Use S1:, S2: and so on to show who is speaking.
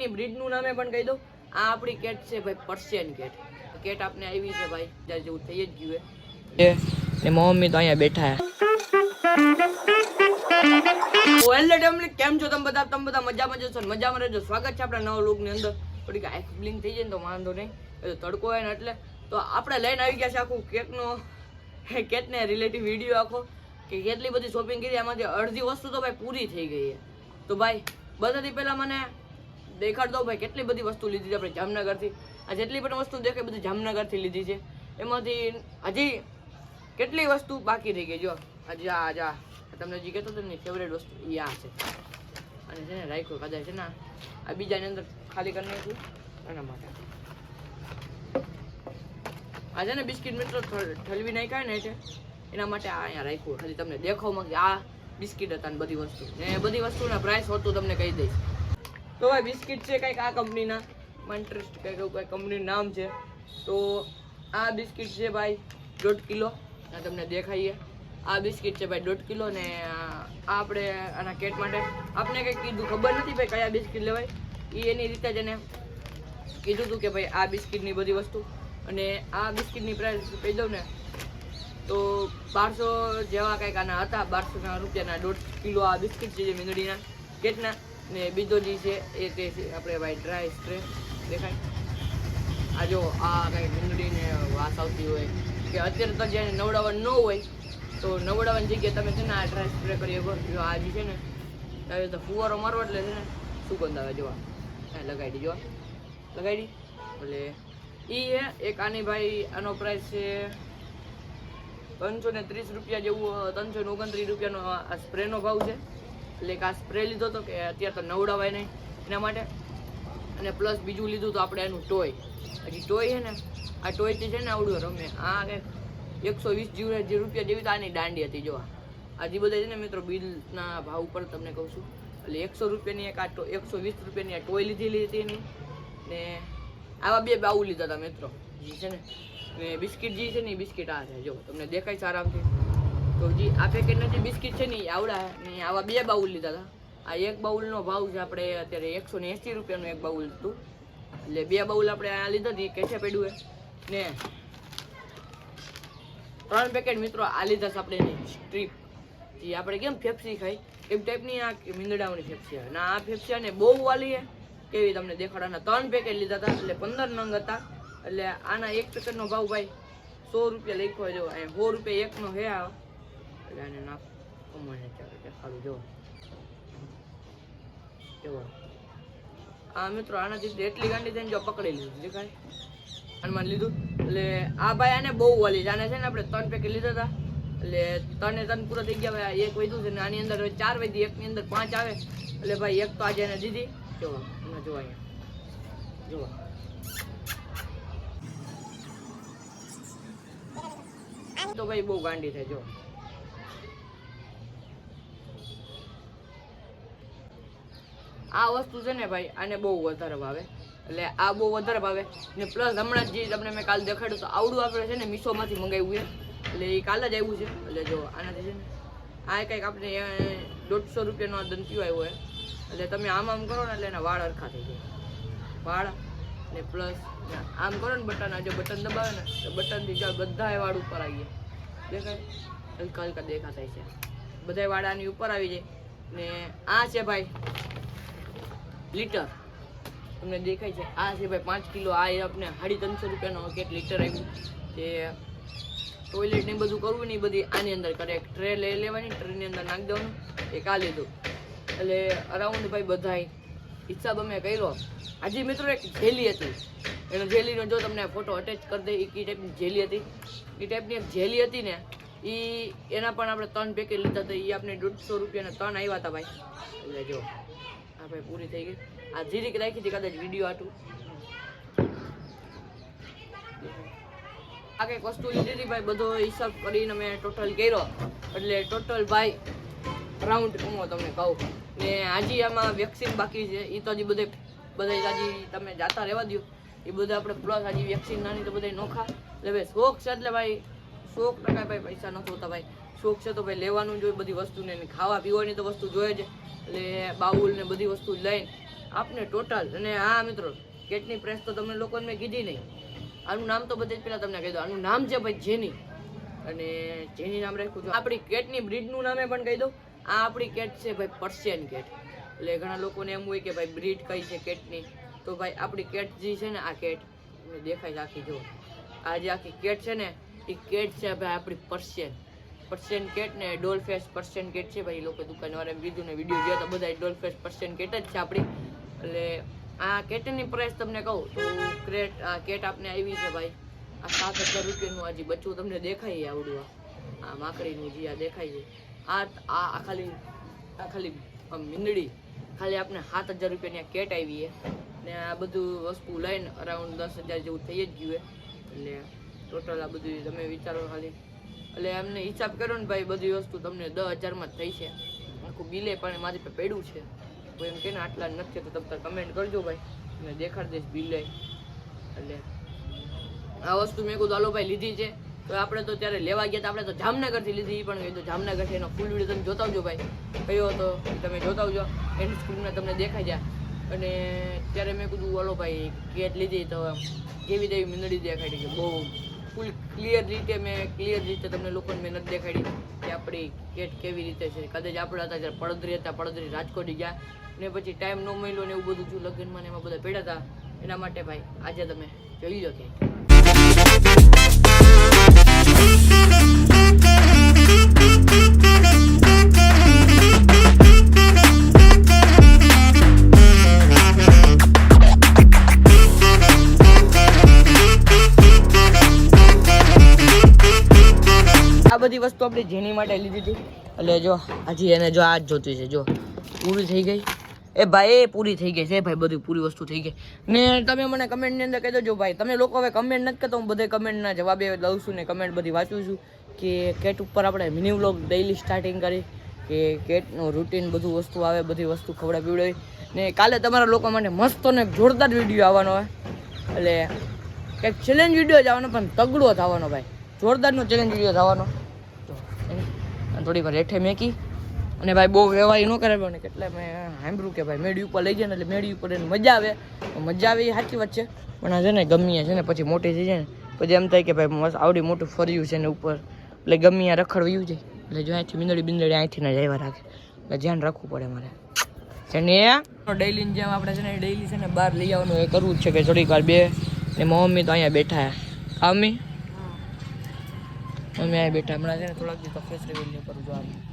S1: ની બ્રીડનું નામે પણ કહી દઉં. આ આપણી કેટ છે ભાઈ પર્શિયન કેટ. કેટ આપને આવી છે ભાઈ જ્યાં જેવું થઈ જ ગયું છે. એ મમ્મી તો અહીંયા બેઠા હેલો ડેમલી કેમ છો તમે બધા? તમે બધા મજામાં જશો મજામાં રહેજો. સ્વાગત છે આપણા નવા લોકની અંદર. થોડીક આંખ બ્લિંક થઈ જાય ને તો વાંધો નહીં. તડકો હોય ને એટલે. તો આપણે લઈને આવી ગયા છે આખું કેકનો કેટને રિલેટિવ વીડિયો આખો. કે કેટલી બધી શોપિંગ કરી એમાંથી અડધી વસ્તુ તો ભાઈ પૂરી થઈ ગઈ છે. તો ભાઈ બધાથી પહેલાં મને દેખાડ દો ભાઈ, કેટલી બધી વસ્તુ લીધી છે આપણે જામનગરથી. આ જેટલી પણ વસ્તુ દેખાય બધી જામનગરથી લીધી છે. એમાંથી હજી કેટલી વસ્તુ બાકી રહી ગઈ જો. હજી આ જા. તમને જે કહેતો હતો ને ફેવરેટ વસ્તુ એ આ છે. અને છે ને, રાખ્યો, કદાચ છે ને, આ બીજાની અંદર ખાલી કરી નાખ્યું. એના માટે. આ છે ને, બિસ્કિટ મિત્રો ઠલવી નાખ્યા ને છે. એના માટે આ અહીંયા રાખ્યું. ખાલી તમને દેખાવમાં કે આ બિસ્કિટ હતા ને બધી વસ્તુ. ને બધી વસ્તુના પ્રાઇસ હોતું તમને કહી દઈશ. તો ભાઈ બિસ્કિટ છે કંઈક આ કંપનીના. મંટ્રસ્ટ કંઈક એવું કંઈક કંપનીનું નામ છે. તો આ બિસ્કિટ છે ભાઈ દોઢ કિલો. આ તમને દેખાઈએ. આ બિસ્કિટ છે ભાઈ દોઢ કિલો ને આ આપણે આના કેટ માટે. આપણે કંઈક કીધું ખબર નથી ભાઈ કયા બિસ્કિટ લેવાય. એ એની રીતે જ એને કીધું હતું કે ભાઈ આ બિસ્કિટની બધી વસ્તુ. અને આ બિસ્કિટની પ્રાઇસ કહી દઉં ને, તો બારસો જેવા કંઈક આના હતા. બારસોના રૂપિયાના દોઢ કિલો આ બિસ્કિટ છે જે મીંદડીના કેટલા ને બીજો જે છે એ તે આપણે ભાઈ ડ્રાય સ્પ્રે દેખાય? આ જો આ કાંઈ ડુંગળીને વાસ આવતી હોય કે અત્યારે તો જેને નવડાવવાનું ન હોય, તો નવડાવવાની જગ્યાએ તમે છે ને આ ડ્રાય સ્પ્રે કરી શકો. જો આ જે છે ને આવી તો ફુવારો મારો એટલે છે ને સુગંધ આવે જોવા? લગાવી દીજો લગાવી દી એટલે હે, એક આની ભાઈ આનો પ્રાઇસ છે ત્રણસો ને ત્રીસ રૂપિયા જેવું, ત્રણસો ને ઓગણત્રીસ રૂપિયાનો આ સ્પ્રેનો ભાવ છે. એટલે એક આ સ્પ્રે લીધો હતો કે અત્યારે તો નવડાવાય નહીં એના માટે. અને પ્લસ બીજું લીધું તો આપણે એનું ટોય હજી ટોય છે ને, આ ટોયથી છે ને આવડું રમે. આ કંઈક એકસો વીસ જે રૂપિયા જેવી તો આની દાંડી હતી જોવા આજે બધા છે ને મિત્રો, બિલના ભાવ ઉપર તમને કહું છું. એટલે એકસો રૂપિયાની એક આ ટો એકસો વીસ રૂપિયાની આ ટોય લીધેલી હતી એની. ને આવા બે બાઉ લીધા હતા મિત્રો. જે છે ને બિસ્કિટ જે છે ને એ બિસ્કિટ આ છે, જો. તમને દેખાય છે આરામથી. તો જે આ પેકેટના જે બિસ્કિટ છે ને એ આવડા ને આવા બે બાઉલ લીધા હતા. આ એક બાઉલનો ભાવ છે આપણે અત્યારે એકસો ને એંસી રૂપિયાનું એક બાઉલ હતું. એટલે બે બાઉલ આપણે આ લીધા હતી કેસે પડ્યું ને ત્રણ પેકેટ મિત્રો આ લીધા છે આપણે સ્ટ્રીપ જે આપણે કેમ ફેફસી ખાઈ? એમ ટાઈપની આ મીંદડાઓની ફેફસી આવે. ને આ ફેફસી ને બહુ વાલી છે કેવી તમને દેખાડવાના ત્રણ પેકેટ લીધા હતા, એટલે પંદર નંગ હતા. એટલે આના એક પેકેટનો ભાવ ભાઈ સો રૂપિયા લખ્યો જો અહીં સો રૂપિયા એકનો હે આ આને નાખ કમાઈને ચાલે દેખાડું જો જો આ મિત્રો આનાથી એટલી ગાંડી થઈને જો પકડી લીધું દેખાય હનુમાન લીધું એટલે આ ભાઈ આને બહુ વાલી છે આને છે ને આપણે ત્રણ પેકેટ લીધા હતા એટલે ત્રણે ત્રણ પૂરા થઈ ગયા ભાઈ એક વધ્યું છે ને આની અંદર હવે ચાર વધી એકની અંદર પાંચ આવે એટલે ભાઈ એક તો આજે એને દીધી જો એમાં જો અહીંયા જો તો ભાઈ બહુ ગાંડી થાય જો આ વસ્તુ છે ને ભાઈ, આને બહુ વધારે ભાવે. એટલે આ બહુ વધારે ભાવે. ને પ્લસ હમણાં જ જે તમને મેં કાલ દેખાડ્યું તો આવડું આપણે છે ને મીશોમાંથી મંગાવ્યું છે. એટલે એ કાલ જ આવ્યું છે. એટલે જો આનાથી છે ને, આ કંઈક આપણે દોઢસો રૂપિયાનો આ દંતિયો આવ્યો હોય એટલે તમે આમ આમ કરો ને એટલે એના વાળ હરખા થઈ જાય. વાળ. ને પ્લસ આમ કરો ને બટન આજે બટન દબાવે ને, તો બટનથી જો બધા વાળ ઉપર આવી જાય દેખાય? હલકા હલકા દેખાતા છે બધા વાળાની ઉપર આવી જાય. ને આ છે ભાઈ લીટર. તમને દેખાય છે. આ છે ભાઈ પાંચ કિલો. આ એ આપણે સાડી ત્રણસો રૂપિયાનો કેટ લીટર આવ્યું તે ટોયલેટ ને બધું કરવું ને એ બધી આની અંદર કરે. એક ટ્રે લઈ લેવાની ટ્રેની અંદર નાખી દેવાનું. એક આ લીધું. એટલે અરાઉન્ડ ભાઈ બધાય હિસાબ અમે કર્યો. આજે મિત્રો એક જેલી હતી. એનો જેલીનો જો તમને ફોટો અટેચ કરી દે એ કી ટાઈપની જેલી હતી. એ ટાઈપની એક જેલી હતી ને એ એના પણ આપણે ત્રણ પેકેટ લીધા હતા. એ આપણે દોઢસો રૂપિયાના ત્રણ આવ્યા હતા ભાઈ. એટલે જો આ પૂરી થઈ ગઈ. આ જીરીક રાખી હતી, કદાચ વીડિયો આટું આ કંઈક વસ્તુ લીધી હતી ભાઈ, બધો હિસાબ કરીને મેં ટોટલ કર્યો. એટલે ટોટલ ભાઈ રાઉન્ડ હું તમને કહું. ને હજી આમાં વેક્સિન બાકી છે એ તો હજી બધે, બધા હજી તમે જાતા રહેવા દો એ બધા આપણે પ્લસ હજી વેક્સિન નાની તો બધા નોખા. એટલે ભાઈ શોખ છે એટલે ભાઈ, શોખ ટકા ભાઈ પૈસા નથી હોતા ભાઈ. શોખ છે તો ભાઈ લેવાનું જોઈએ બધી વસ્તુને ખાવા પીવાની તો વસ્તુ જોઈએ જ. એટલે બાઉલ ને બધી વસ્તુ લઈને આપને ટોટલ અને હા મિત્રો, કેટની પ્રેસ તો તમને લોકોને મેં કીધી નહીં. આનું નામ તો બધે જ પહેલાં તમને કહી દો આનું નામ છે ભાઈ જેની. અને જેની નામ રાખ્યું છું. આપણી કેટની બ્રીડનું નામે પણ કહી દઉં. આ આપણી કેટ છે ભાઈ પર્શિયન કેટ. એટલે ઘણા લોકોને એમ હોય કે ભાઈ બ્રીડ કઈ છે કેટની? તો ભાઈ આપણી કેટ જે છે ને આ કેટ દેખાય રાખી જો આ જે આખી કેટ છે ને, એ કેટ છે ભાઈ આપણી પર્શિયન. પર્શિયન કેટ ને ડોલ ફેસ પર્સન્ટ કેટ છે ભાઈ, એ લોકો એમ કીધું ને વીડિયો જોયા તો બધા ડોલ ફેસ પર્સન્ટ કેટ જ છે આપણી એટલે આ કેટની પ્રાઇસ તમને કહું તો ક્રેટ કેટ આપને આવી છે ભાઈ. આ સાત હજાર રૂપિયાનું આજે બચ્ચું તમને દેખાય આવડું આ. માકડીનું જે આ દેખાય છે. આ આ ખાલી આ ખાલી મીંદડી ખાલી આપણે સાત હજાર રૂપિયાની આ કેટ આવી છે. ને આ બધું વસ્તુ લઈને અરાઉન્ડ દસ હજાર જેવું થઈ જ ગયું એટલે ટોટલ આ બધું તમે વિચારો ખાલી. એટલે એમને હિસાબ કરો ને ભાઈ બધી વસ્તુ તમને દસ હજારમાં જ થઈ છે. આખું બિલે પણ મારી પાસે પડ્યું છે. કોઈ એમ કે ને, આટલા નથી, તો તમે કમેન્ટ કરજો ભાઈ. અને દેખાડી દઈશ બિલે. એટલે આ વસ્તુ મેં કીધું, હાલો ભાઈ, લીધી છે. તો આપણે તો ત્યારે લેવા ગયા તો આપણે તો જામનગરથી લીધી પણ. કીધું, જામનગરથી એનો ફૂલ વીડિયો તમે જોતા આવજો ભાઈ. કયો હતો તમે જોતા આવજો. એની સ્ક્રીનમાં તમને દેખાઈ જાય. અને ત્યારે મેં કીધું, હાલો ભાઈ, કેટ લીધી તો કેવી તેવી મીંદડી દેખાડી કે બહુ. ફૂલ ક્લિયર રીતે મેં ક્લિયર રીતે તમને લોકોને મેં નથી દેખાડી કે આપણી કેટ કેવી રીતે છે. કદાચ આપણે હતા જ્યારે પડદરી હતા, પડદરી રાજકોટ ગયા ને પછી ટાઈમ ન મળ્યો ને એવું બધું થયું. લગ્નમાં ને એમાં બધા પડ્યા હતા. એના માટે ભાઈ, આજે તમે જોઈ લો ક્યાંય બધી વસ્તુ આપણે જેની માટે લીધી હતી. એટલે જો હજી એને જો આ જ જોતી છે, જો. પૂરી થઈ ગઈ. એ ભાઈ, એ પૂરી થઈ ગઈ છે. ભાઈ, બધી પૂરી વસ્તુ થઈ ગઈ. ને તમે મને કમેન્ટની અંદર કહી દેજો ભાઈ, તમે લોકો હવે કમેન્ટ નથી કરતા, હું બધે કમેન્ટના જવાબે દઉં છું ને કમેન્ટ બધી વાંચું છું કે કેટ ઉપર આપણે મિની વ્લોગ ડેઈલી સ્ટાર્ટિંગ કરી, કે કેટનું રૂટીન બધું વસ્તુ આવે, બધી વસ્તુ ખવડા પીવડાવી. ને કાલે તમારા લોકો માટે મસ્ત અને જોરદાર વીડિયો આવવાનો હોય. એટલે કંઈક ચેલેન્જ વીડિયો જ આવવાનો, પણ તગડો થવાનો ભાઈ. જોરદારનો ચેલેન્જ વીડિયો થવાનો. થોડીક વાર હેઠે મેકી. અને ભાઈ બહુ વ્યવહાર ન કરે ને કેટલા મેં સાંભળ્યું કે ભાઈ મેળી ઉપર લઈ જાય ને એટલે મેળી ઉપર એને મજા આવે. મજા આવે એ સાચી વાત છે. પણ આ છે ને ગમીએ છે ને, પછી મોટી થઈ જાય ને, પછી એમ થાય કે ભાઈ મસ્ત આવડી મોટું ફર્યું છે ને ઉપર. એટલે ગમીએ રખડવ્યું જાય એટલે જો અહીંથી બિંદડી બિંદડી અહીંથી ને જવા રાખે. એટલે ધ્યાન રાખવું પડે મારે. છે ને? ડેઈલી જેમ આપણે છે ને ડેઈલી છે ને બહાર લઈ આવવાનું એ કરવું જ છે કે થોડીક વાર બે. ને મમ્મી તો અહીંયા બેઠા મમ્મી મમ્મી આ બેઠા. હમણાં છે ને થોડાક દિવસ ફેસ રિવીલ કરું છું. આમ